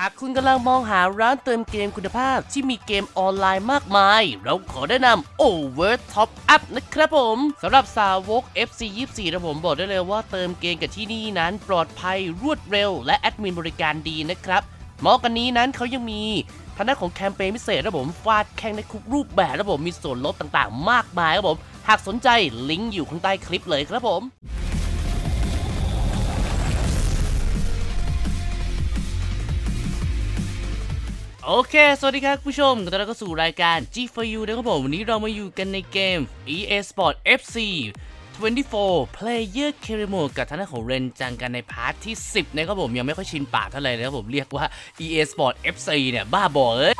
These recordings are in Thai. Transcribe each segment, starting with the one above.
หากคุณกำลังมองหาร้านเติมเกมคุณภาพที่มีเกมออนไลน์มากมาย เราขอแนะนำ Over Top Up นะครับผมสำหรับสาวก FC 24นะผมบอกได้เลยว่าเติมเกมกับที่นี่นั้นปลอดภัยรวดเร็ว และแอดมินบริการดีนะครับมาะกันนี้นั้นเขายังมีทางด้านของแคมเปญพิเศษนะผมฟาดแข่งในทุกรูปแบบนะผมมีส่วนลดต่างๆ มากมายครับผม หากสนใจลิงก์อยู่ข้างใต้คลิปเลยครับผม โอเค สวัสดีครับผู้ชมตอนรับเข้าสู่รายการ G4U นะครับผม วันนี้เรามาอยู่กันในเกม EA Sport FC 24 Player c a r r y Mode กับท่านของเรนจังกันในพาร์ทที่ 10 นะครับผม ยังไม่ค่อยชินปากเท่าไหร่นะครับผมเรียกว่า EA Sport FC เนี่ย บ้าบอเอ้ย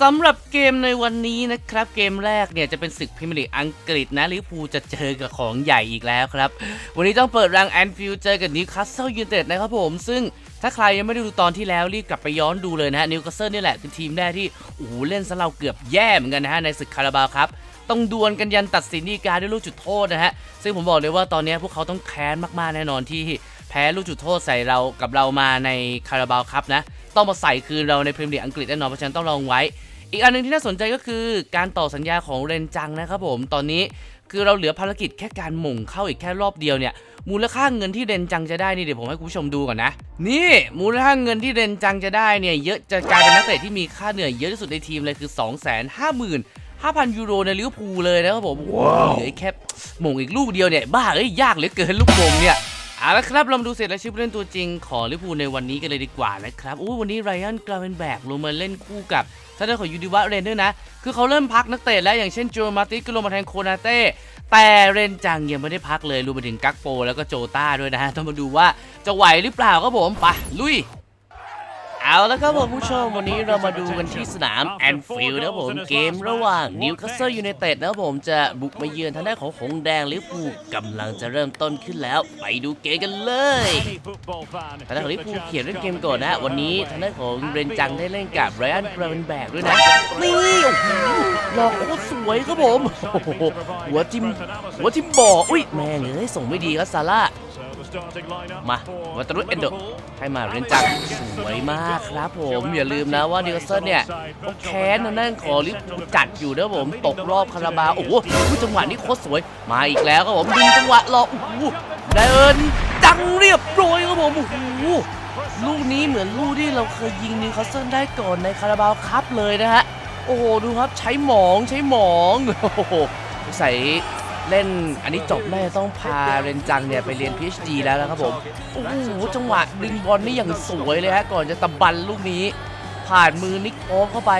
สำหรับเกมในวันนี้นะครับ เกมแรกเนี่ยจะเป็นศึกพรีเมียร์ลีกอังกฤษนะลิเวอร์พูลจะเจอกับของใหญ่อีกแล้วครับ วันนี้ต้องเปิดรังแอนฟิลด์เจอกับนิวคาสเซิลยูไนเต็ดนะครับผมซึ่ง ถ้าใครยังไม่ได้ดูตอนที่แล้วรีบกลับไปย้อนดูเลยนะฮะนิวคาสเซิลนี่แหละคือทีมแรกที่โอ้โหเล่นซะเราเกือบแย่เหมือนกันนะฮะในศึกคาราบาวครับต้องดวลกันยันตัดสินดีกาด้วยลูกจุดโทษนะฮะซึ่งผมบอกเลยว่าตอนนี้พวกเขาต้องแค้นมากๆแน่นอนที่แพ้ลูกจุดโทษใส่เรากับเรามาในคาราบาวครับนะต้องมาใส่คืนเราในพรีเมียร์อังกฤษแน่นอนเพราะฉะนั้นต้องลองไว้ อีกอันหนึงที่น่าสนใจก็คือการต่อสัญญาของเรนจังนะครับผมตอนนี้ คือเราเหลือภารกิจแค่การหม่งเข้าอีกแค่รอบเดียวเนี่ย มูลค่าเงินที่เรนจังจะได้นี่เดี๋ยวผมให้คุณผู้ชมดูก่อนนะ นี่มูลค่าเงินที่เรนจังจะได้เนี่ยเยอะจะกลายเป็นนักเตะที่มีค่าเหนื่อยเยอะที่สุดในทีมเลยคือ 2 5 0 0 0 0 5,000 ยูโรในลิเวอร์พูลเลยนะครับผมเหลือแค่หม่งอีกลูกเดียวเนี่ย บ้าเอ้ยยากเหลือเกินลูกหม่งเนี่ย เอาละครับเรามาดูเสร็จแล้วชื่อผู้เล่นตัวจริงของลิเวอร์พูลในวันนี้กันเลยดีกว่านะครับอู้วันนี้ไรอันกราเวนแบกลงมาเล่นคู่กับทางด้านของยูดิวะเรนด้วยนะ คือเขาเริ่มพักนักเตะแล้วอย่างเช่นโจมาติสก็ลงมาแทนโคนาเต้แต่เรนจังยังไม่ได้พักเลยรวมไปถึงกักโปแล้วก็โจต้าด้วยนะฮะต้องมาดูว่าจะไหวหรือเปล่าครับผมไปลุย เอาล้วครับผมผู้ชมวันนี้เรามาดูกันที่สนามแอนฟิลด์นะครับผมเกมระหว่างนิวคาสเซิลยูไนเต็ดนะครับผมจะบุกมาเยือนทางด้านของหงแดงลิเวอร์พูลกำลังจะเริ่มต้นขึ้นแล้ว ไปดูเกมกันเลยทางด้านของลิเวอร์พูลเขียนเรื่องเกมก่อนนะ วันนี้ทางด้านของเรนจังได้เล่นกับไรอันเกรเวนแบกด้วยนะนี่โอ้โหหลอกโคตรสวยครับผมหหัวทิมหัวทิมบ่ออุ้ยแม่งเอ้ยส่งไม่ดีครับซาร่า มาวัตรุเอนโดให้มาเรนจังสวยมากครับผมอย่าลืมนะว่านิวคาสเซิลเนี่ยเขาแค้นทางด้านของลิเวอร์พูลจัดอยู่นะผมตกรอบคาราบาวโอ้โหจังหวะนี้โคตรสวยมาอีกแล้วครับผมดึงจังหวะรอโอ้โหเดินจังเรียบร้อยครับผมโอ้โหลูกนี้เหมือนลูกที่เราเคยยิงนิวคาสเซิลได้ก่อนในคาราบาวครับเลยนะฮะโอ้โหดูครับใช้หมองใช้หมองโอ้โหใส่ เล่นอันนี้จบน่าจะต้องพาเรนจังเนี่ยไปเรียน PhD แล้วนะครับผม โอ้โห จังหวะดึงบอลนี่อย่างสวยเลยฮะ ก่อนจะตะบันลูกนี้ ผ่านมือนิกโอฟเข้าไป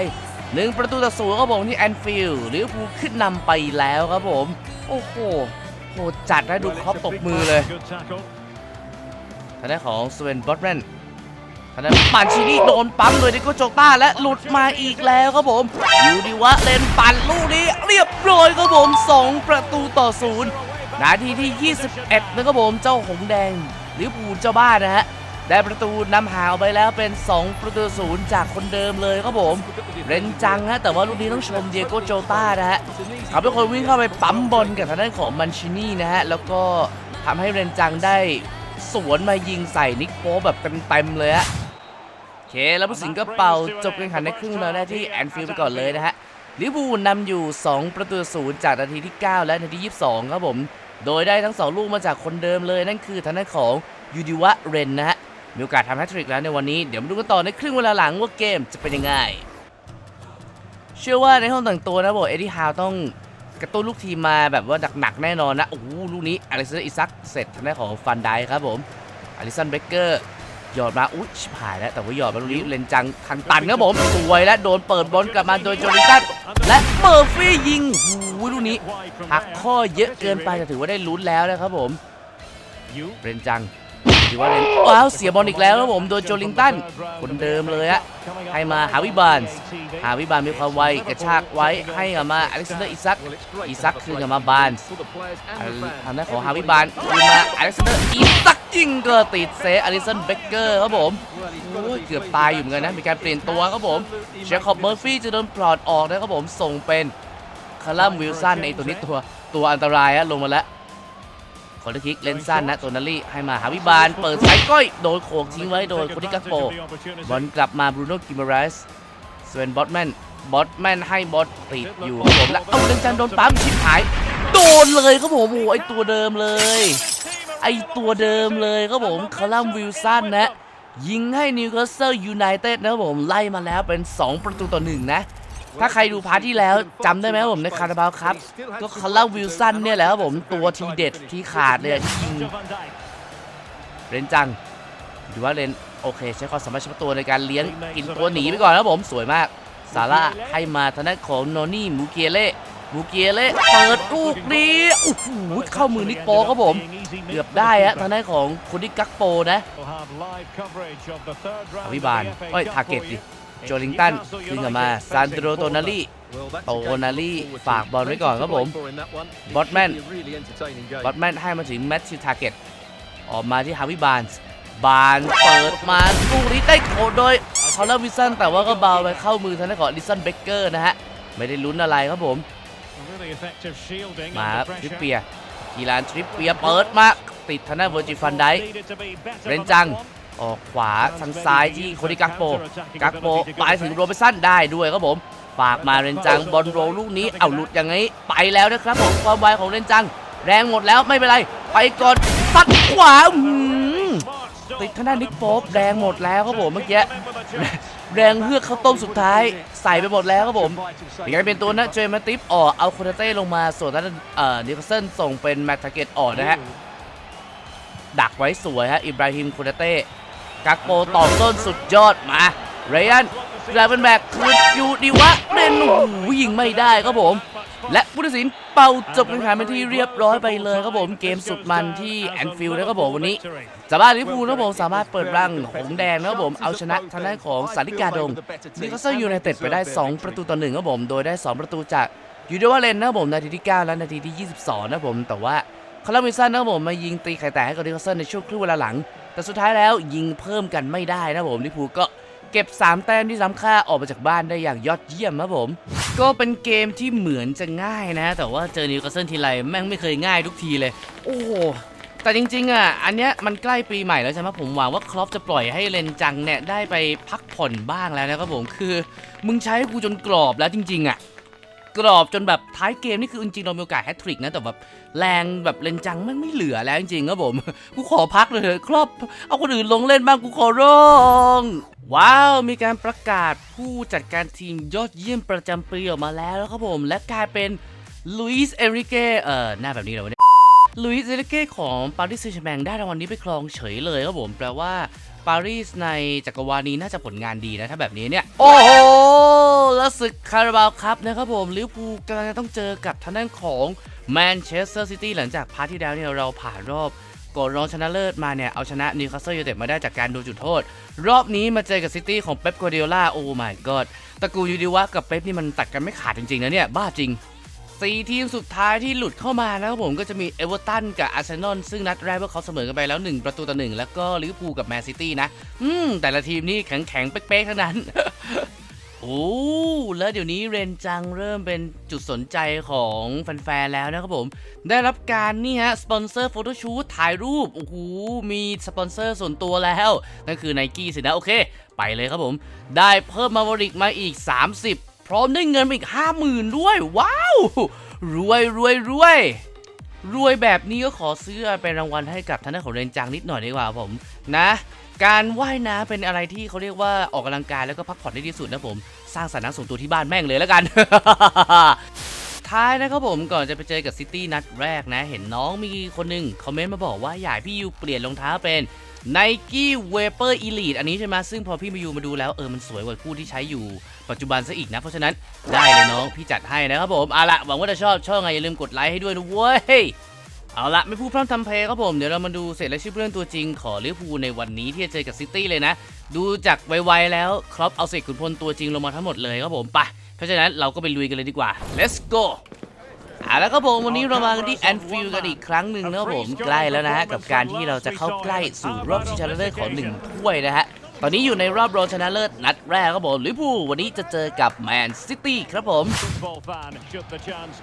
หนึ่งประตูต่อศูนย์ครับผมที่แอนฟิลด์ลิเวอร์พูลขึ้นนำไปแล้วครับผม โอ้โหโหจัดนะดูครอปตบมือเลยทางด้านของสเวนบอตแมน ทางด้านปันชินี่โดนปั๊มโดยดิโกโจต้าและหลุดมาอีกแล้วครับผมยูดีวะเลนปั่นลูกนี้เรียบร้อยครับผม2ประตูต่อศูนย์นาทีที่ 21 นะครับผมเจ้าหงแดงลิเวอร์พูลเจ้าบ้านนะฮะได้ประตูนำหาวไปแล้วเป็น 2 ประตูศูนย์จากคนเดิมเลยครับผมเรนจังฮะแต่ว่าลูกนี้ต้องชมเดียโกโจต้านะฮะเขาเป็นคนวิ่งเข้าไปปั๊มบอลกับทางด้านของมันชินี่นะฮะแล้วก็ทำให้เรนจังได้สวนมายิงใส่นิกโป๊แบบเต็มๆเลยฮะ เคแล้วผู้สิงก็เป่าจบการแข่งขันในครึ่งเวลาแรกที่แอนฟิลด์ไปก่อนเลยนะฮะลิเวอร์พูลนำอยู่ 2 ประตูศูนย์จากนาทีที่ 9 และนาที 22 ครับผม โดยได้ทั้ง 2 ลูกมาจากคนเดิมเลย นั่นคือทางด้านของยูดิวะเรนนะฮะ มีโอกาสทำแฮตทริกแล้วในวันนี้ เดี๋ยวมาดูกันต่อในครึ่งเวลาหลังว่าเกมจะเป็นยังไง เชื่อว่าในห้องแต่งตัวนะบอกเอ็ดดี้ฮาวต้องกระตุ้นลูกทีมมาแบบว่าหนักๆแน่นอนนะ โอ้โหลูกนี้อลิสันอิซักเสร็จทางด้านของฟันไดครับผมอลิสันเบเกอร์ หยอดมาอุ้ยชิบหายแล้วแต่ว่าหยอดมาลูกนี้เลนจังทางตันครับผมสวยและโดนเปิดบอลกลับมาโดยโจลินตันและเมอร์ฟี่ยิงหูลูกนี้หักข้อเยอะเกินไปแต่ถือว่าได้ลุ้นแล้วนะครับผมเรนจัง ถือว่าเรนว้าวเสียบอลอีกแล้วครับผมโดยโจลิงตันคนเดิมเลยอะให้มาฮาวิบานส์ฮาวิบานมีความไวกระชากไว้ให้กับมาอเล็กซานเดอร์อิซักอิซักคืนกับมาบานส์ทางด้านของฮาวิบานคืนมาอเล็กซานเดอร์อิซักยิงก็ติดเซอลิสันเบเกอร์ครับผมเกือบตายอยู่เหมือนกันนะมีการเปลี่ยนตัวครับผมเชคอบเมอร์ฟี่จะโดนปลอดออกนะครับผมส่งเป็นคาร์ลัมวิลสันในตัวนี้ตัวตัวอันตรายอะลงมาแล้ว คอร์คิกเลนสั้นนะตัวนารี่ให้มาหาวิบาลเปิดสายก้อยโดนโขกทิ้งไว้โดยโคดิกัสโปบอลกลับมาบรูโน่กิมารสสเวนบอตแมนบอตแมนให้บอสติดอยู่ครับผมแล้วเอ้าเลนจันโดนปั๊มชิบหาย โดนเลยครับผมโอ้ไอตัวเดิมเลย ไอตัวเดิมเลยครับผมคาร์ลัมวิลสันนะยิงให้นิวคาสเซิลยูไนเต็ดนะครับผมไล่มาแล้วเป็น 2 ประตูต่อหนึ่งนะ ถ้าใครดูพาร์ทที่แล้วจำได้ไหมครับผมในคาราบาวครับ ก็คาร่าวิลสันเนี่ยแหละครับผมตัวทีเด็ดที่ขาดเลยอะที่ยิงเรนจังดูว่าเรนโอเค ใช้ความสามารถเฉพาะตัวในการเลี้ยงกินตัวหนีไปก่อนนะครับผมสวยมากซาร่าให้มาทางด้านของโนนี่มูเกียเล่มูเกียเล่เปิดลูกนี้โอ้โหเข้ามือนิกโปครับผม เกือบได้ฮะทางด้านของคนที่กักโปนะอภิบาลเอ้ย target ดิ โจลิงตันขึ้นกลับมาซานโดโตนาลีโตนาลีฝากบอลไว้ก่อนครับผมบอทแมนบอตแมนให้มาถึงแมตชิวทาร์เก็ตออกมาที่ฮาวิบานส์บานเปิดมาลูกนี้ได้โขดโดยคอลเลวิสซันแต่ว่าก็เบาไปเข้ามือทางด้านของลิซันเบเกอร์นะฮะ ไม่ได้ลุ้นอะไรครับผม มาครับทริปเปียกีฬานทริปเปียเปิดมาติดทางด้านเวอร์จิฟันไดเรนจัง ออกขวาทางซ้ายที่โคดิกักโปกักโปไปถึงโรเบสันได้ด้วยครับผมฝากมาเรนจังบอลโรลลูกนี้เอาหลุดอย่างนี้ไปแล้วนะครับผมความไวของเรนจัง แรงหมดแล้วไม่เป็นไร ไปก่อนตัดขวาอื้อหือติดทางด้านนิกโป๊ปแรงหมดแล้วครับผมเมื่อกี้แรงเฮือกข้าวต้มสุดท้ายใส่ไปหมดแล้วครับผมยังไงเป็นตัวนะเจมาติฟออกเอาโคนาเต้ลงมาส่วนด้านเอ่อนิคาเซนส่งเป็นแมตทาเกตออกนะฮะดักไว้สวยฮะอิบราฮิมโคนาเต้ กักโปต่อต้นสุดยอดมาเรยันกลายเป็นแบกคืนอยู่ดีวะเล่นโอ้โหยิงไม่ได้ครับผม และผู้ตัดสินเป่าจบการแข่งขันเป็นที่เรียบร้อยไปเลยครับผมเกมสุดมันที่แอนฟิลด์นะครับผมวันนี้สามารถลิเวอร์พูนะครับผมสามารถเปิดรังหงแดงนะครับผมเอาชนะทางด้านของสาริกาดงนิโคลเซลยูไนเต็ดไปได้ 2 ประตูต่อหนึ่งครับผมโดยได้ 2 ประตูจากยูเดวาเลนนะครับผมนาทีที่ 9 และนาทีที่ 22 นะครับผมแต่ว่าคาร์ลวิสันนะครับผมมายิงตีไข่แตกให้กับนิโคลเซลในช่วงครึ่งเวลาหลัง แต่สุดท้ายแล้วยิงเพิ่มกันไม่ได้นะผมลิพูก็เก็บ 3 แต้มที่ซ้ำค่าออกมาจากบ้านได้อย่างยอดเยี่ยมครับผม ก็เป็นเกมที่เหมือนจะง่ายนะ แต่ว่าเจอนิวคาสเซิลทีไรแม่งไม่เคยง่ายทุกทีเลย โอ้แต่จริงๆอะอันเนี้ยมันใกล้ปีใหม่แล้วใช่ไหมผมหวังว่าครอปจะปล่อยให้เลนจังเนี่ยได้ไปพักผ่อนบ้างแล้วนะครับผมคือ มึงใช้กูจนกรอบแล้วจริง ๆ อะ กรอบจนแบบท้ายเกมนี่คือจริงๆเรามีโอกาสแฮตทริกนะแต่แบบแรงแบบเลนจังมันไม่เหลือแล้วจริงๆครับผมกูขอพักเลยเถอะครอบเอาคนอื่นลงเล่นบ้างกูขอร้องว้าว มีการประกาศผู้จัดการทีมยอดเยี่ยมประจำปีออกมาแล้วครับผม และกลายเป็นลุยส์เอริเกเอ่อหน้าแบบนี้เหรอวะเนี่ยลุยส์เอริเกของปารีสแซงต์แชร์แมงได้รางวัลนี้ไปครองเฉยเลยครับผม แปลว่า ปารีสในจักรวาลนี้น่าจะผลงานดีนะ ถ้าแบบนี้เนี่ย โอ้โหแล้วศึกคาราบาวครับนะครับผมลิเวอร์พูลกำลังจะต้องเจอกับทางด้านของแมนเชสเตอร์ซิตี้หลังจากพาร์ทที่แล้วเนี่ยเราผ่านรอบก่อนรองชนะเลิศมาเนี่ย เอาชนะนิวคาสเซิลยูไนเต็ดมาได้จากการโดนจุดโทษ รอบนี้มาเจอกับซิตี้ของเป๊ปกัวเดียล่าโอ้ my god ตระกูลยูดิวะกับเป๊ปนี่มันตัดกันไม่ขาดจริงๆนะเนี่ย บ้าจริง สี่ทีมสุดท้ายที่หลุดเข้ามานะครับผมก็จะมีเอเวอร์ตันกับอาร์เซนอลซึ่งนัดแรกพวกเขาเสมอกันไปแล้ว 1 ประตูต่อหนึ่งแล้วก็ลิเวอร์พูลกับแมนซิตี้นะ อืม แต่ละทีมนี่แข็งๆเป๊กๆทั้งนั้น โอ้แล้วเดี๋ยวนี้เรนจังเริ่มเป็นจุดสนใจของแฟนๆแล้วนะครับผม ได้รับการนี่ฮะ สปอนเซอร์โฟโต้ชูตถ่ายรูป โอ้โห มีสปอนเซอร์ส่วนตัวแล้ว นั่นคือ n นกี้สินะ โอเค ไปเลยครับผม ได้เพิ่มมาวริกมาอีก 30 พร้อมได้เงินอีก50,000ด้วย ว้าว รวยรวยรวยรวยแบบนี้ก็ขอซื้อเป็นรางวัลให้กับท่านของเรนจังนิดหน่อยดีกว่าผมนะ การว่ายน้ำเป็นอะไรที่เขาเรียกว่าออกกำลังกายแล้วก็พักผ่อนได้ดีสุดนะผม สร้างสระน้ำส่วนตัวที่บ้านแม่งเลยแล้วกัน ท้ายนะครับผมก่อนจะไปเจอกับซิตี้นัดแรกนะ เห็นน้องมีคนหนึงคอมเมนต์มาบอกว่าอยากให้พี่ยูเปลี่ยนรองเท้าเป็น Nike Vapor Elite อันนี้ใช่ไหมซึ่งพอพี่มายูมาดูแล้วเออมันสวยกว่าคู่ที่ใช้อยู่ปัจจุบันซะอีกนะ เพราะฉะนั้นได้เลยน้อง พี่จัดให้นะครับผมเอาละหวังว่าจะชอบชอบไงอย่าลืมกดไลค์ให้ด้วยนะเว้ยเอาละไม่พูดพร่ำทำเพลงครับผม เดี๋ยวเรามาดูเสร็จและชื่อผู้เล่นตัวจริงของลิเวอร์พูลในวันนี้ที่จะเจอกับซิตี้เลยนะ ดูจากไวๆแล้วครอปเอาเศษขุนพลตัวจริงลงมาทั้งหมดเลยครับผมไปเพราะฉะนั้นเราก็ไปลุยกันเลยดีกว่า let's go เอาละครับผมวันนี้เรามากันที่แอนฟิลด์กันอีกครั้งหนึ่งนะครับผมใกล้แล้วนะฮะกับการที่เราจะเข้าใกล้สู่รอบชิงชนะเลิศของหนึ่งถ้วยนะฮะ ตอนนี้อยู่ในรอบรองชนะเลิศนัดแรกครับผมลิเวอร์พูลวันนี้จะเจอกับแมนซิตี้ครับผม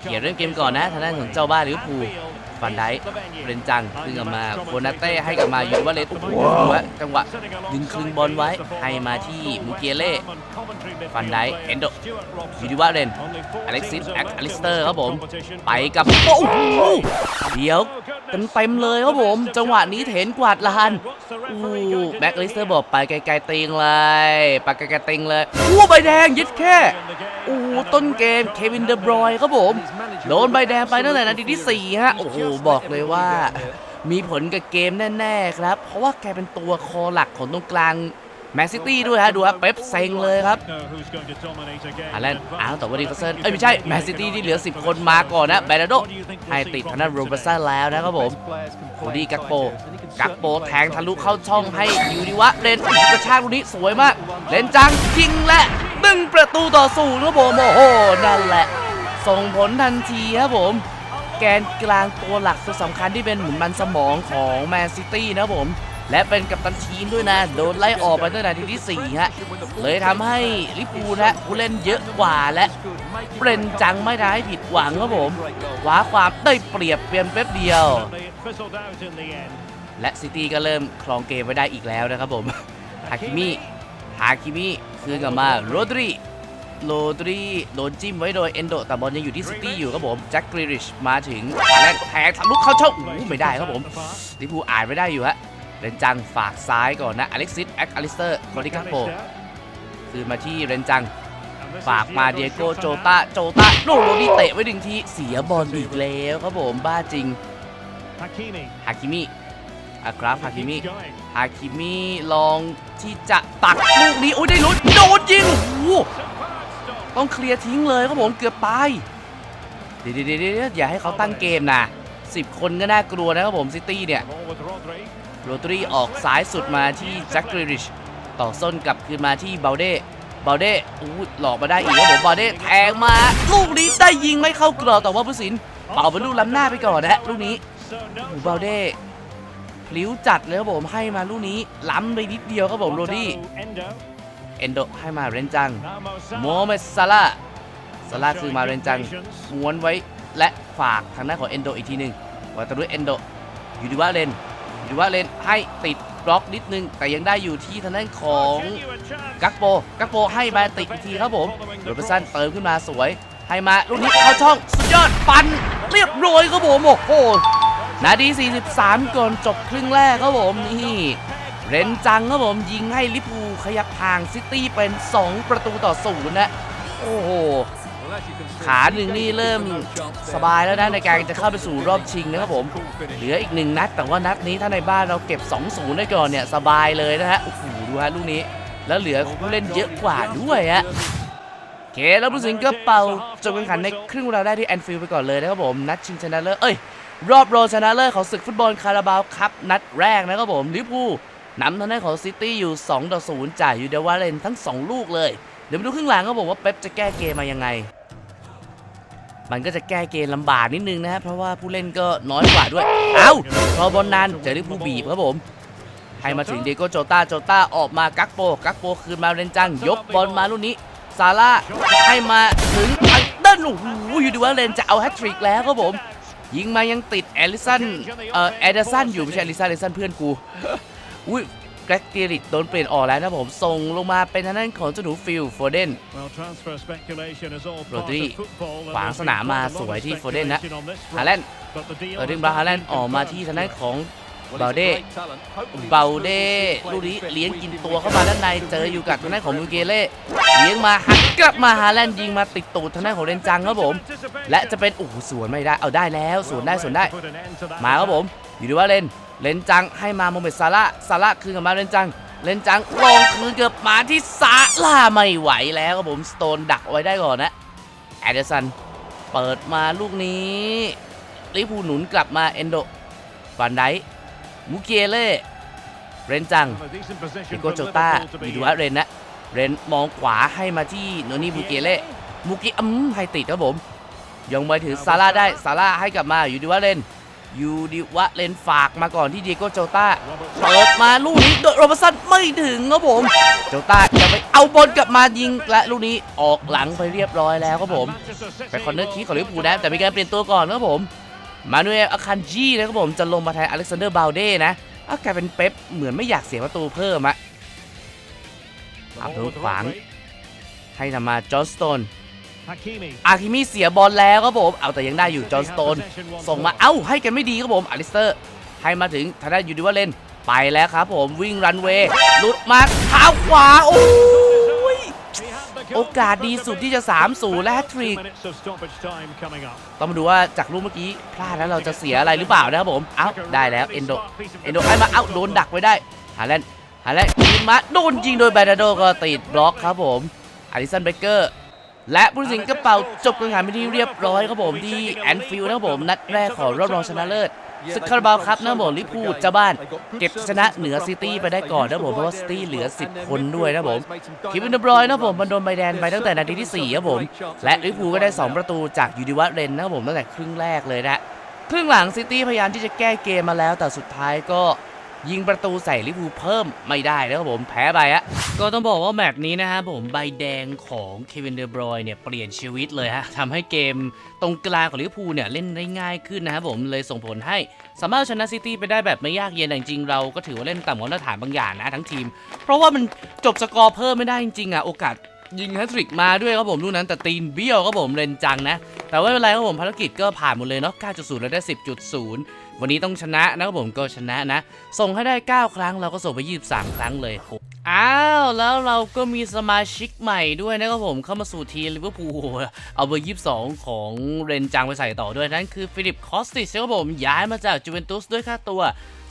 เขียนเรื่องเกมก่อนนะทางด้านของเจ้าบ้านลิเวอร์พูลฟันไดค์เรนจังขึ้นกลับมาโคนาเต้ให้กลับมายูวาเลสโอ้โหจังหวะดึงคืนบอลไว้ให้มาที่มูเกเล่ฟันไดค์เอนโดยูดิวาเรนอเล็กซิสแอคอลิสเตอร์ครับผม ไปกับโอ้โหเดี๋ยวเต็มเต็มเลยครับผม จังหวะนี้เห็นกวาดลานโอ้แบ็กอลิสเตอร์บอกไปไกลๆติงเลยปไกลๆติงเลยอู้ใบแดงยึดแค่โอ้ต้นเกมเควินเดบรอยครับผมโดนใบแดงไปตั้งแต่นาทีที่4ฮะโอ้โหบอกเลยว่า มีผลกับเกมแน่ ๆ ครับ เพราะว่าแกเป็นตัวคอหลักของตรงกลาง แมนซิตี้ด้วยฮะดูฮะเป๊ปเซ็งเลยครับฮาแลนด์อ้าวแต่ว่าดีคาเซิลเอ้ยไม่ใช่แมนซิตี้ที่เหลือ 10 คนมาก่อนนะแบรนาโดให้ติดทางด้านโรเบอร์สันแล้วนะครับผมโคดี้กักโปกักโปแทงทะลุเข้าช่องให้ยูดิวะเลนกระชากลูกนี้สวยมาก เลนจังยิงและดึงประตูต่อสู่ครับผมโอ้โหนั่นแหละ ส่งผลทันทีครับผมแกนกลางตัวหลักตัวสำคัญที่เป็นเหมือนมันสมองของแมนซิตี้นะครับผม และเป็นกัปตันทีมด้วยนะ โดนไล่ออกไปตั้งแต่นาทีที่ 4 ฮะ เลยทำให้ลิปูลฮะผู้เล่นเยอะกว่าและเปรนจังไม่ได้ผิดหวังครับผมคว้าความได้เปรียบเพียงแป๊บเดียว และซิตี้ก็เริ่มครองเกมไว้ได้อีกแล้วนะครับผมฮาคิมิฮาคิมิคืนกลับมาโรดรีโรดรีโดนจิ้มไว้โดยเอนโดแต่บอลยังอยู่ที่ซิตี้อยู่ครับผมแจ็คกรีริชมาถึงและแทงทะลุเข้าช่องอู้ไม่ได้ครับผมลิปูอ่านไม่ได้อยู่ฮะ เรนจังฝากซ้ายก่อนนะอเล็กซิสแอคอลิสเตอร์คอริกาโปคืนมาที่เรนจัง ฝากมาเดียโกโจตาโจตาโนโรนี่เตะไว้หนึ่งทีเสียบอลอีกแล้วครับผมบ้าจริงฮาคิมิอาครับฮาคิมิฮาคิมิลองที่จะตักลูกนี้โอ้ยได้ลุ้นโดนยิงโอ้โหต้องเคลียร์ทิ้งเลยครับผมเกือบตายเดี๋ยวเดี๋ยวเดี๋ยวอย่าให้เขาตั้งเกมนะสิบคนก็น่ากลัวนะครับผมซิตี้เนี่ย โรตรีออกซ้ายสุดมาที่แจ็คกริริชต่อส้นกลับคืนมาที่เบลเด้เบลเด้อู้หลอกมาได้อีกครับผมเบลเด้แทงมา ลูกนี้ได้ยิงไม่เข้ากรอบแต่ว่าผู้สินเป่าเป็นลูกล้ำหน้าไปก่อนนะลูกนี้อ้โหเบลเด้พลิ้วจัดเลยครับผมให้มาลูกนี้ล้ำไปนิดเดียวครับผมโรดี้เอนโดให้มาเรนจังโมเมดซาร่าซาร่าคือมาเรนจังม้วนไว้และฝากทางด้าของเอนโดอีกทีหนึ่งวัตรุเอนโดยูดิวะเลน ยูดิวะเลนให้ติดบล็อกนิดนึง แต่ยังได้อยู่ที่ทางด้านของกักโปกักโปให้มาติดอีกทีครับผมโรเบอร์สันเติมขึ้นมาสวย ให้มาลูกนี้เข้าช่องสุดยอดปันเรียบร้อยครับผมโอ้โหนาที43 ก่อนจบครึ่งแรกครับผมนี่เรนจังครับผมยิงให้ลิเวอร์พูขยับห่างซิตี้เป็น 2 ประตูต่อศูนย์นะโอ้โห ขาหนึ่งนี่เริ่มสบายแล้วนะในการจะเข้าไปสู่รอบชิงนะครับผม เหลืออีกหนึ่งนัด แต่ว่านัดนี้ถ้าในบ้านเราเก็บ 2-0 ได้ก่อนเนี่ยสบายเลยนะฮะโอ้โหดูฮะลูกนี้ แล้วเหลือผู้เล่นเยอะกว่าด้วยฮะเคแล้วผู้สินก็เป่าจบการแข่งขันในครึ่งเวลาได้ที่แอนฟิลด์ไปก่อนเลยนะครับผม นัดชิงชนะเลิศเอ้ย รอบรองชนะเลิศของศึกฟุตบอลคาราบาวคัพนัดแรกนะครับผมลิเวอร์พูลนำทางด้านของซิตี้อยู่2ต่อ0จ่ายยูเดวาเลนทั้ง 2 ลูกเลย เดี๋ยวมาดูครึ่งหลังครับผมว่าเป๊ปจะแก้เกมมายังไง มันก็จะแก้เกมลำบากนิดนึงนะฮะเพราะว่าผู้เล่นก็น้อยกว่าด้วย เอ้าพอบอลนานเจอลิเวอร์พูลบีบครับผม ให้มาถึงเดโกโจตาโจตาออกมากักโป กักโปคืนมาเรนจัง ยกบอลมาลูกนี้ ซาร่าให้มาถึงไอเดิลโอ้โหอยู่ดีว่าเลนจะเอาแฮตทริกแล้วครับผม ยิงมายังติดแอลิสันเอ่อแอดสันอยู่ไม่ใช่แอลิสันแอลิสันเพื่อนกูอุ้ย กรกเกริตโดนเปลี่ยนออกแล้วนะผมส่งลงมาเป็นทางด้านของเจ้าหนูฟิลโฟเดนโรดรีขขวาวางงสสนานามมมามาสสววยยที่ที่โฟโฟเดเดนนนะนะฮาฮาแลแลนนด์เอเอออดึดึงงบบาราฮาฮาแลแลนนด์ด์ออออกกมามาที่ที่ทางด้านของเบาเด้ลูกนี้เลี้ยงกินตัวเข้ามาด้านในเจออยู่กับทางด้านของมูเกเล่เลี้ยงมาหักกลับมาฮาแลนด์ยิงมาติดตูดทางด้านของเรนจังครับผม และจะเป็นโอ้โหสวนไม่ได้เอาได้แล้วสวนได้สวนได้ มาครับผม อยู่ดีว่าเลน เลนจังให้มาโมเมดซาร่าซาร่าคืนกลับมาเลนจัง เลนจังลองคืนเกือบมาที่ซาร่าไม่ไหวแล้วครับผมสโตนดักไว้ได้ก่อนนะแอดเดสันเปิดมาลูกนี้ลิพูหนุนกลับมาเอนโดฟันไดมูเกเล่เรนจังดิโกโจต้าต้ามีมีดูดูว่าเรนนะ เรนมองขวาให้มาที่โนนี่มูเกเล่มูกิอืมให้ติดครับผมยงไปถือซาร่าได้ซาร่าให้กลับมาอยู่ดีว่าเรน ยูดิวะเลนฝากมาก่อนที่เดียโก้โจต้าเปิดมาลูกนี้โดยโรบสันไม่ถึงครับผมโจต้าจะไปเอาบอลกลับมายิงและลูกนี้ออกหลังไปเรียบร้อยแล้วครับผมไปคอนเนอร์คีของลิเวอร์พูลนะแต่มีการเปลี่ยนตัวก่อนครับผมมานูเอลอาคันจีนะครับผมจะลงมาแทนอเล็กซานเดอร์บาลเด้นะอากลายเป็นเป๊ปเหมือนไม่อยากเสียประตูเพิ่มอะอับดุลขวางให้นำมาจอห์นสโตน อาคิมิเสียบอลแล้วครับผม เอาแต่ยังได้อยู่จอห์นสโตน ส่งมา เอ้า ให้กันไม่ดีครับผมอลิสเตอร์ ให้มาถึงทางด้านยูดิวาเลน ไปแล้วครับผมวิ่งรันเวย์หลุดมาเท้าขวา โอ้ย โอกาสดีสุดที่จะ 3-0 และแฮตทริก ต้องมาดูว่าจากลูกเมื่อกี้ พลาดแล้วเราจะเสียอะไรหรือเปล่านะครับผม เอ้า ได้แล้วเอนโด เอนโดให้มา เอ้า โดนดักไว้ได้ฮาแลนด์ฮาแลนด์ยิงมา โดนยิงโดยแบรนาโดก็ติดบล็อกครับผมอาริสันเบเกอร์ และผู้สินกระเป๋าจบการแข่งขันไปที่เรียบร้อยครับผมที่แอนฟิลด์นะครับผมนัดแรกของรอบรองชนะเลิศศึกคาราบาวครับนะครับผมลิเวอร์พูลเจ้าบ้าน เก็บชนะเหนือซิตี้ไปได้ก่อนนะครับผมเพราะว่าซิตี้เหลือ 10 คนด้วยนะครับผมคิวินเดบรอยนะครับผมมันโดนใบแดงไปตั้งแต่นาทีที่4ครับผม และลิเวอร์พูก็ได้ 2 ประตูจากยูดิวัตเรนนะครับผมตั้งแต่ครึ่งแรกเลยนะครึ่งหลังซิตี้พยายามที่จะแก้เกมมาแล้วแต่สุดท้ายก็ ยิงประตูใส่ลิเวอร์พูลเพิ่มไม่ได้นะครับผมแพ้ไปอะก็ต้องบอกว่าแมตช์นี้นะครับผมใบแดงของเควินเดอบรอยเนี่ยเปลี่ยนชีวิตเลยฮะทำให้เกมตรงกลางของลิเวอร์พูลเนี่ยเล่นได้ง่ายขึ้นนะครับผมเลยส่งผลให้สามารถชนะซิตี้ไปได้แบบไม่ยากเย็นแต่จริงเราก็ถือว่าเล่นต่ำกว่ามาตรฐานบางอย่างนะทั้งทีม เพราะว่ามันจบสกอร์เพิ่มไม่ได้จริงๆอะโอกาสยิงแฮตทริกมาด้วยครับผมลูกนั้นแต่ตีนเบี้ยวครับผมเลนจังนะ แต่ว่าไม่เป็นไรครับผมภารกิจก็ผ่านหมดเลยเนาะ 9.0 แล้วได้ 10.0 วันนี้ต้องชนะนะครับผมก็ชนะนะ ส่งให้ได้ 9 ครั้งเราก็ส่งไป 23 ครั้งเลยอ้าวแล้วเราก็มีสมาชิกใหม่ด้วยนะครับผมเข้ามาสู่ทีมลิเวอร์พูลเอาเบอร์22ของเรนจังไปใส่ต่อด้วยนั่นคือฟิลิปคอสติชครับผมย้ายมาจากจูเวนตุสด้วยค่าตัว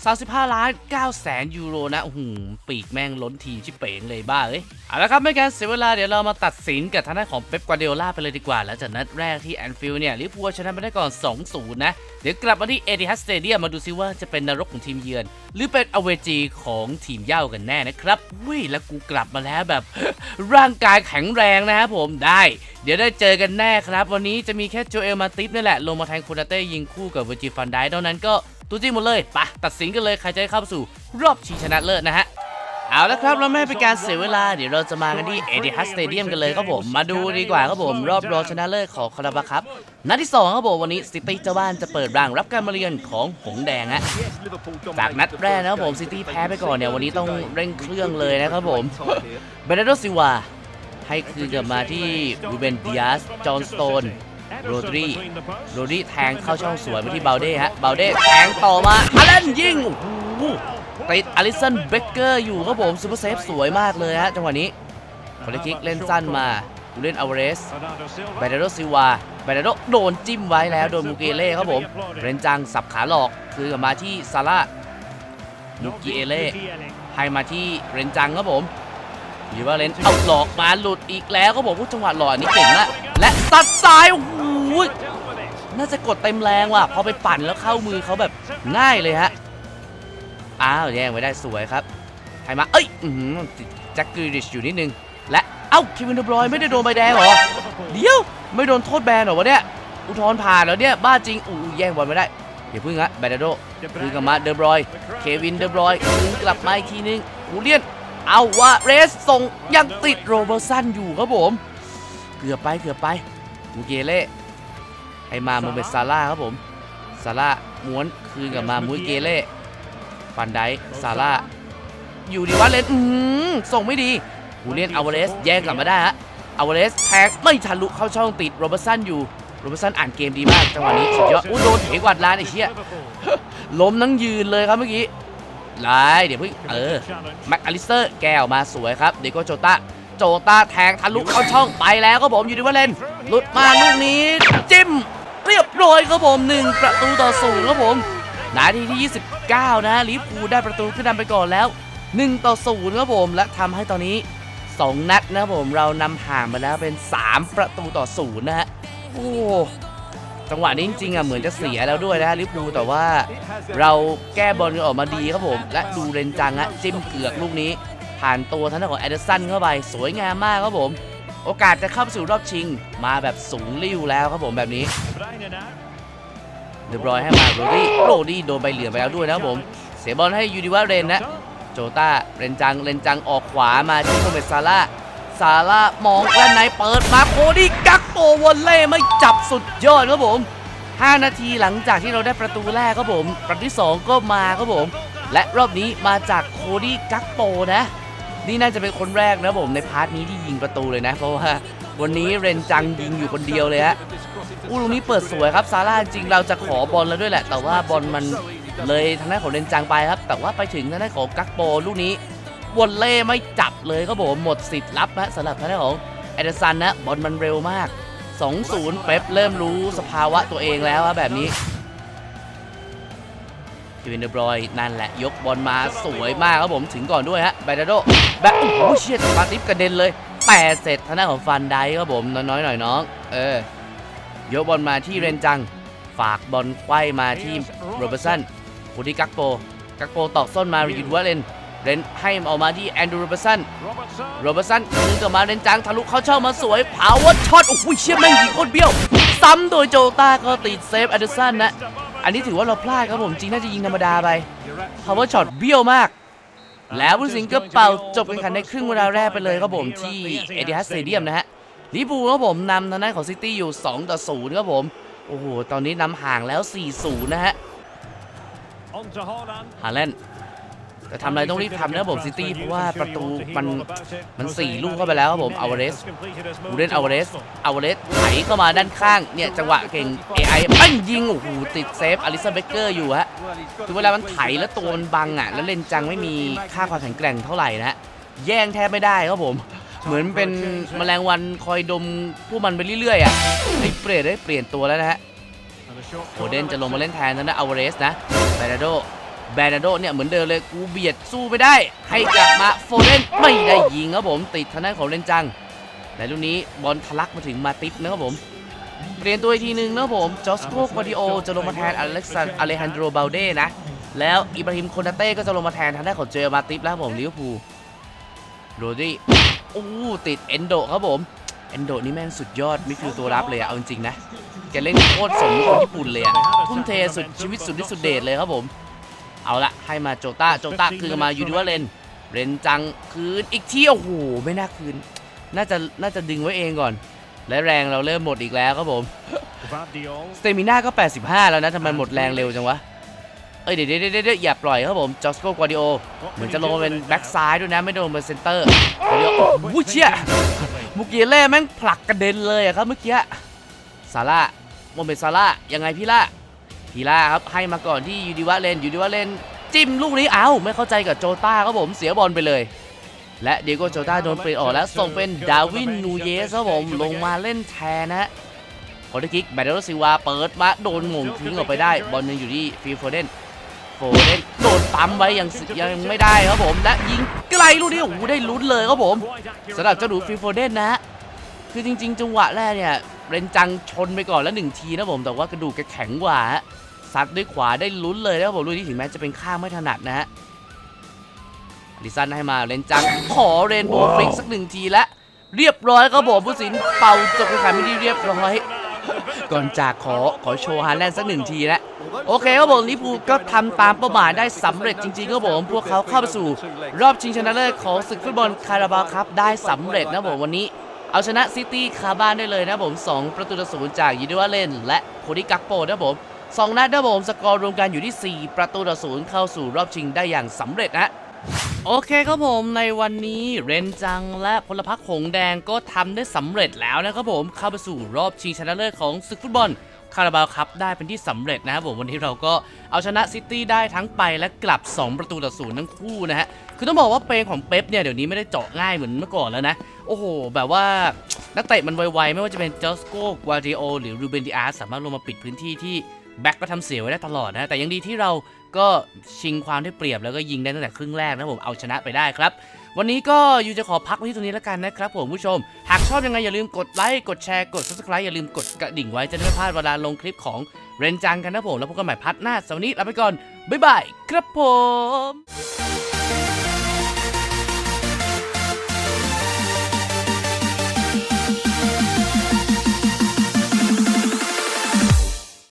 35 ล้าน9แสนยูโรนะโอ้โหปีกแม่งล้นทีมชิเป๋งเลยบ้าเอ้ยเอาละครับไม่การเสียเวลาเดี๋ยวเรามาตัดสินกับทางด้านของเป๊ปกวาเดโอล่าไปเลยดีกว่าแล้วจากนัดแรกที่แอนฟิลด์เนี่ยลิเวอร์พูลชนะไปได้ก่อน 2-0 นะ เดี๋ยวกลับมาที่เอ i ิฮัสสเตเดียมมาดูซิว่าจะเป็นนรกของทีมเยือน หรือเป็นอเวจีของทีมเย่ากันแน่นะครับวิแล้วกูกลับมาแล้วแบบร่างกายแข็งแรงนะครับผมได้ เดี๋ยวได้เจอกันแน่ครับ วันนี้จะมีแค่โจเอลมาติฟนี่แหละลงมาแทนคูนาเต้ยิงคู่กับเวอร์จิฟันไดเท่านั้นก็ ตัวจริงหมดเลยไปะตัดสินกันเลยใครจะได้เข้าสู่รอบชิงชนะเลิศนะฮะเอาละครับเราไม่ให้เป็นการเสียเวลาเดี๋ยวเราจะมากันที่เอ i ิฮัสสเตเดียมกันเลยครับผมมาดูดีกว่าครับผมรอบรองชนะเลิศของคาราบาครับนัดที่2ครับผมวันนี้ซิตี้เจ้าบ้านจะเปิดรังรับการมาเยือนของหงส์แดงฮะจากนัดแรกนะครับผมซิตี้แพ้ไปก่อนเนี่ยวันนี้ต้องเร่งเครื่องเลยนะครับผมเบรนโดซิวาให้คืนกลับมาที่รูเบนดิอาสจอห์นสโตน โรดรีโรดรีแทงเข้าช่องสวยไปที่เบลเด้ฮะเบลเด้แทงต่อมาฮาเลนยิงโอ้โหติดอลิสันเบเกอร์อยู่ครับผมซูเปอร์เซฟสวยมากเลยฮะจังหวะนี้ฟอร์คิกเล่นสั้นมาดูเล่นอเวเรสเบรนโดซิวาเบรนโดโดนจิ้มไว้แล้วโดนมูเกเล่ครับผมเรนจังสับขาหลอกคือกลับมาที่ซาร่ามูเกเล่ให้มาที่เรนจังครับผมหรือว่าเลนเอาหลอกมาหลุดอีกแล้วก็บอกว่าจังหวะหลอกอันนี้เก่งละและซัดซ้ายโอ้โห น่าจะกดเต็มแรงว่ะ พอไปปั่นแล้วเข้ามือเขาแบบง่ายเลยฮะ อ้าวแย่งไว้ได้สวยครับใครมา เอ้ยอื้อหือติดแจ็คกรีดิชอยู่นิดนึง และเอ้าคิวินเดบรอยไม่ได้โดนใบแดงเหรอ เดี๋ยว ไม่โดนโทษแบนเหรอวะเนี่ย อุทธรณ์ผ่านแล้วเนี่ย บ้าจริงอู้แย่งบอลไม่ได้อย่าพึ่งฮะแบรนาโดคืนกลับมาเดบรอย เควินเดบรอยน์คืนกลับมาอีกทีนึงอูเลียน เอาวะเรสส่งยังติดโรเบอร์สันอยู่ครับผม เกือบไปเกือบไปมูเกเล่ ให้มาโมเมดซาร่าครับผมซาร่าม้วนคืนกลับมามุยเกเล่ฟันไดซาร่าอยู่ดีวัดเลนอืมส่งไม่ดีหูเลียนอเวเรสแย่งกลับมาได้ฮะอเวเรสแทงไม่ทะลุเข้าช่องติดโรเบอร์สันอยู่โรเบอร์สันอ่านเกมดีมากจังหวะนี้สุดยอดอู้โดนเถกวาดลานไอ้เชี่ยล้มนั่งยืนเลยครับเมื่อกี้ไล่เดี๋ยวเพิ่งเออแม็กอลิสเตอร์แก้วมาสวยครับเดโกโจตาโจตาแทงทะลุเข้าช่องไปแล้วครับผมอยู่ดีว่าเล่นหลุดมาลูกนี้จิ้ม เรียบร้อยครับผม 1 ประตูต่อศูนย์ครับผมนาทีที่ 29 นะลิฟูได้ประตูขึ้นนำไปก่อนแล้ว 1 ต่อ0ครับผม และทำให้ตอนนี้ 2 นัดนะครับผมเรานำห่างมาแล้วเป็น 3 ประตูต่อศูนย์นะฮะโอ้จังหวะนี้จริงๆอะเหมือนจะเสียแล้วด้วยนะลิเวอร์พูแต่ว่าเราแก้บอลกันออกมาดีครับผม และดูเรนจังฮะจิ้มเกือกลูกนี้ ผ่านตัวทางด้านของแอดเดอร์สันเข้าไป สวยงามมากครับผม โอกาสจะเข้าสู่รอบชิง มาแบบสูงลิ่วแล้วครับผมแบบนี้เดบรอยให้มาโรดี้โรดี้โดนใบเหลืองไปแล้วด้วยนะครับผม เสียบอลให้ยูดิวาเรนนะ โจต้าเรนจังเรนจังออกขวามาที่โมเมซาร่าซาร่ามองด้านในเปิดมาโคดี้กักโตวอลเล่ไม่จับสุดยอดครับผม 5 นาทีหลังจากที่เราได้ประตูแรกครับผม ประตูที่ 2 ก็มาครับผม และรอบนี้มาจากโคดี้กักโปนะ นี่น่าจะเป็นคนแรกนะผมในพาร์ทนี้ที่ยิงประตูเลยนะ เพราะว่าวันนี้เรนจังยิงอยู่คนเดียวเลยฮะอู้ลูกนี้เปิดสวยครับซาร่าจริงเราจะขอบอลแล้วด้วยแหละ แต่ว่าบอลมันเลยทางด้านของเรนจังไปครับ แต่ว่าไปถึงทางด้านของกักโปลูกนี้วอลเล่ไม่จับเลยครับผมหมดสิทธิ์รับฮะสำหรับทางด้านของเอเดอร์สันนะบอลมันเร็วมาก 2-0 เป๊ปเริ่มรู้สภาวะตัวเองแล้วแบบนี้ เควินเดบรอยนั่นแหละยกบอลมาสวยมากครับผมถึงก่อนด้วยฮะไบดาโดแบะโอ้โหเชียดมาติฟกระเด็นเลย แต่เสร็จทางด้านของฟันไดครับผมน้อยๆหน่อยน้องเออยกบอลมาที่เรนจัง ฝากบอลไขว้มาที่โรเบอร์สันผู้ที่กักโป กักโปตอกส้นมารีดว่าเลนเรนให้ออกมาที่แอนดูโรเบอร์สันโรเบอร์สันคืนกลับมาเรนจังทะลุเข้าช่องมาสวยพาวเวอร์ช็อตโอ้โหเชี่ยแม่งยิงโคตรเบี้ยว ซ้ำโดยโจต้าก็ติดเซฟอเดอร์สันนะ อันนี้ถือว่าเราพลาดครับผมจริงน่าจะยิงธรรมดาไปพาวเวอร์ช็อตเบี้ยวมาก แล้วผู้ตัดสิงก็เป่าจบการแข่งขันในครึ่งเวลาแรกไปเลยครับผมที่เอ i ิฮัสสเตเดียมนะฮะลิเวอร์พูลครับผมนำทางด้านของซิตี้อยู่ 2 ต่อ 0 ครับผม โอ้โห ตอนนี้นำห่างแล้ว 4-0 นะฮะฮาแลนด์ แต่ทำอะไรต้องรีบทำนะครับผมซิตี้เพราะว่าประตูมันมัน4ลูกเข้าไปแล้วครับผมอาวาเรสบูเดนอาวาเรสอาวาเรสไถเข้ามาด้านข้างเนี่ยจังหวะเก่ง AI ปั้นยิงโอ้โหติดเซฟอลิสันเบเกอร์อยู่ฮะคือเวลามันไถแล้วตัวมันบังอะแล้วเลนจังไม่มีค่าความแข็งแกร่งเท่าไหร่นะฮะแย่งแทบไม่ได้ครับผมเหมือนเป็นแมลงวันคอยดมพวกมันไปเรื่อยๆอะไอ้เปลี่ยนได้เปลี่ยนตัวแล้วนะฮะโอเดนจะลงมาเล่นแทนทางด้านอาวาเรสนะแบรนาโด แบรนาโดเนี่ยเหมือนเดิมเลยกูเบียดสู้ไม่ได้ ให้กลับมาโฟเดนไม่ได้ยิงครับผมติดทางด้านของเลนจังและลูกนี้บอลทะลักมาถึงมาติฟนะครับผมเปลี่ยนตัวอีกทีหนึงนะครับผมจอสโกควาดิโอจะลงมาแทนอเล็กซานอเลฮันโดรบาลเด้นะแล้วอิบราฮิมโคนาเต้ก็จะลงมาแทนทางด้านของเจอมาติฟแล้วครับผมลิเวอร์พูลโรดี้อู้ติดเอนโดครับผมเอนโดนี่แม่งสุดยอดมิดฟิลด์ตัวรับเลยอะเอาจริงๆนะแกเล่นโคตรสมคนญี่ปุ่นเลยอะทุ่มเทสุดชีวิตสุดที่สุดเดชเลยครับผม เอาละให้มาโจต้าโจต้าคืนมายูดิว่าเลนเรนจังคืนอีกทีโอ้โหไม่น่าคืน น่าจะน่าจะดึงไว้เองก่อน และแรงเราเริ่มหมดอีกแล้วครับผมสเตมิน่าก็ 85 แล้วนะทำไมหมดแรงเร็วจังวะเอ้ยเดี๋ยวเดี๋ยวเดี๋ยวเดี๋ยวอย่าปล่อยครับผมจอสโกกวาดิโอเหมือนจะลงมาเป็นแบ็กซ้ายด้วยนะไม่โดนเป็นเซนเตอร์กวาดิโอโอ้โหเชี่ยมุกเยเล่แม่งผลักกระเด็นเลยอะครับเมื่อกี้ซาร่าโมเมดซาร่ายังไงพี่ล่า พี่ล่าครับให้มาก่อนที่ยูดิวะเลนยูดิวะเลนจิ้มลูกนี้เอ้าไม่เข้าใจกับโจต้าครับผมเสียบอลไปเลย และเดโกโจต้าโดนเปลี่ยนออกแล้วส่งเป็นดาวินนูเยสครับผมลงมาเล่นแทนนะฮะคอร์ดกิกแบดเดอร์ซิวาเปิดมาโดนหม่งทิ้งออกไปได้ บอลยังอยู่ที่ฟิลโฟเดนโฟเดนโดนปั๊มไว้ยังยังไม่ได้ครับผม และยิงไกลลูกนี้โอ้โหได้ลุ้นเลยครับผมสำหรับเจ้าหนูฟิลโฟเดนนะคือจริง ๆ จังหวะแรกเนี่ย เรนจังชนไปก่อนแล้วหนึ่งทีนะผมแต่ว่ากระดูกแกแข็งกว่าฮะซัดด้วยขวาได้ลุ้นเลยนะครับผมลูกนี้ถึงแม้จะเป็นข้างไม่ถนัดนะฮะลิซันให้มาเรนจังขอเรนโบว์ฟลิกสักหนึ่งทีและเรียบร้อยครับผมผู้สินเป่าจบการแข่งขันไม่ได้เรียบร้อยก่อนจากขอขอโชว์ฮาแลนด์สักหนึ่งทีนะโอเคครับผมลิเวอร์พูก็ทำตามเป้าหมายได้สำเร็จจริงๆครับผมพวกเขาเข้าไปสู่ รอบชิงชนะเลิศของศึกฟุตบอลคาราบาวครับได้สำเร็จนะผมวันนี้ เอาชนะซิตี้คาบ้านได้เลยนะผม 2 ประตูต่อศูนย์จากยูดิวาเลน และโคดิกักโปนะผมสองนัดนะผมสกอร์รวมกันอยู่ที่ 4 ประตูต่อศูนย์เข้าสู่รอบชิงได้อย่างสำเร็จนะโอเคครับผมในวันนี้เรนจังและพลพรรคหงแดงก็ทำได้สำเร็จแล้วนะครับผมเข้าไปสู่รอบชิงชนะเลิศของศึกฟุตบอล คาราบาวครับได้เป็นที่สำเร็จนะครับผมวันนี้เราก็เอาชนะซิตี้ได้ทั้งไปและกลับ 2 ประตูต่อศูนย์ทั้งคู่นะฮะคือต้องบอกว่าเพลงของเป๊ปเนี่ยเดี๋ยวนี้ไม่ได้เจาะง่ายเหมือนเมื่อก่อนแล้วนะ โอ้โห แบบว่านักเตะมันไวๆ ไม่ว่าจะเป็นเจอสโกกวาดิโอหรือรูเบนดิอาร์สามารถลงมาปิดพื้นที่ที่แบ็คก็ทำเสียไว้ได้ตลอดนะ แต่ยังดีที่เราก็ชิงความได้เปรียบแล้วก็ยิงได้ตั้งแต่ครึ่งแรกนะผมเอาชนะไปได้ครับ วันนี้ก็ยูจะขอพักไว้ที่ตรงนี้แล้วกันนะครับผมผู้ชม หากชอบยังไงอย่าลืมกดไลค์กดแชร์กด subscribe อย่าลืมกดกระดิ่งไว้จะได้ไม่พลาดเวลาลงคลิปของเรนจังกันนะผมแล้วพบกันใหม่พัดหน้าสวัสดีลาไปก่อนบ๊ายบายครับผม